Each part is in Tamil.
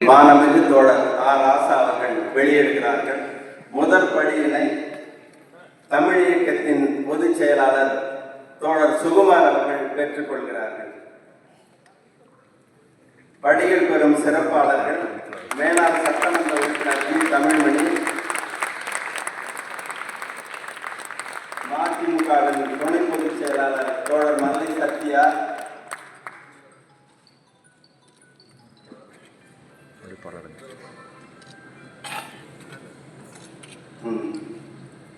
மானமிகு தோழர் ஆ. ராசா அவர்கள் வெளியிடுகிறார்கள். முதற் படியினை தமிழ் இயக்கத்தின் பொதுச் செயலாளர் தோழர் சுகுமார் அவர்கள் பெற்றுக்கொள்கிறார்கள் படியில் பெறும் சிறப்பாளர்கள் மேலாண் சட்டமன்ற உறுப்பினர் பி. தமிழ்மணி மதிமுகவின் துணை ம்.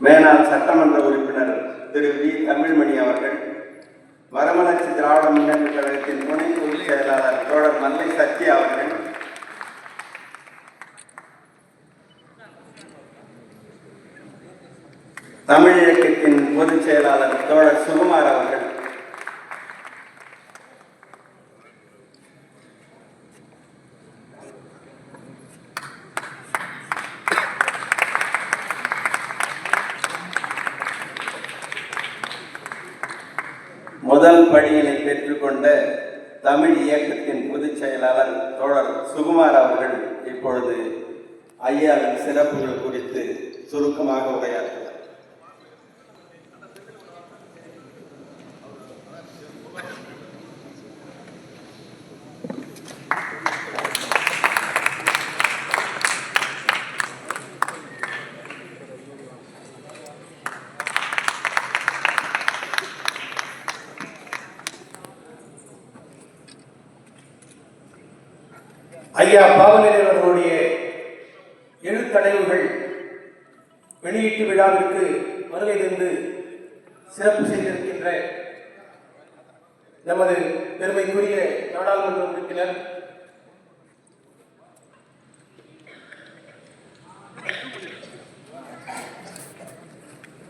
மேனாள் சட்டமன்ற உறுப்பினர் திரு வி தமிழ்மணி அவர்கள் வரமலர்ச்சி திராவிட முன்னேற்ற கழகத்தின் துணை பொதுச் செயலாளர் தோழர் மல்லை சத்யா அவர்கள் தமிழ் இலக்கிய பொதுச் செயலாளர் தோழர் சுகுமார் அவர்கள் முதல் படியினை பெற்றுக்கொண்ட தமிழ் இயக்கத்தின் பொதுச் செயலாளர் தோழர் சுகுமார் அவர்கள் இப்பொழுது ஐயாவின் சிறப்புகள் குறித்து சுருக்கமாக உரையாற்றுவார் ஐயா பாவநிலை அவர்களுடைய எழுத்தடைவுகள் வெளியீட்டு விழாவிற்கு வருகை தந்து சிறப்பு செய்திருக்கின்ற நமது பெருமைக்குரிய நாடாளுமன்ற உறுப்பினர்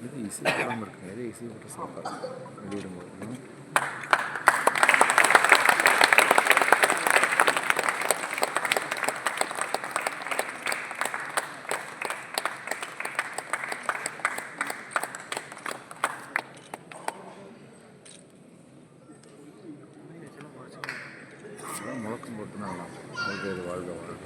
இது இசை போடாமல் இருக்குங்க எது இசை போட்டு சாப்பிட்றோம் வெளியிடும்போது. முழக்கம் போட்டு நல்லா வாழ்க வாழ்க வாழ்க.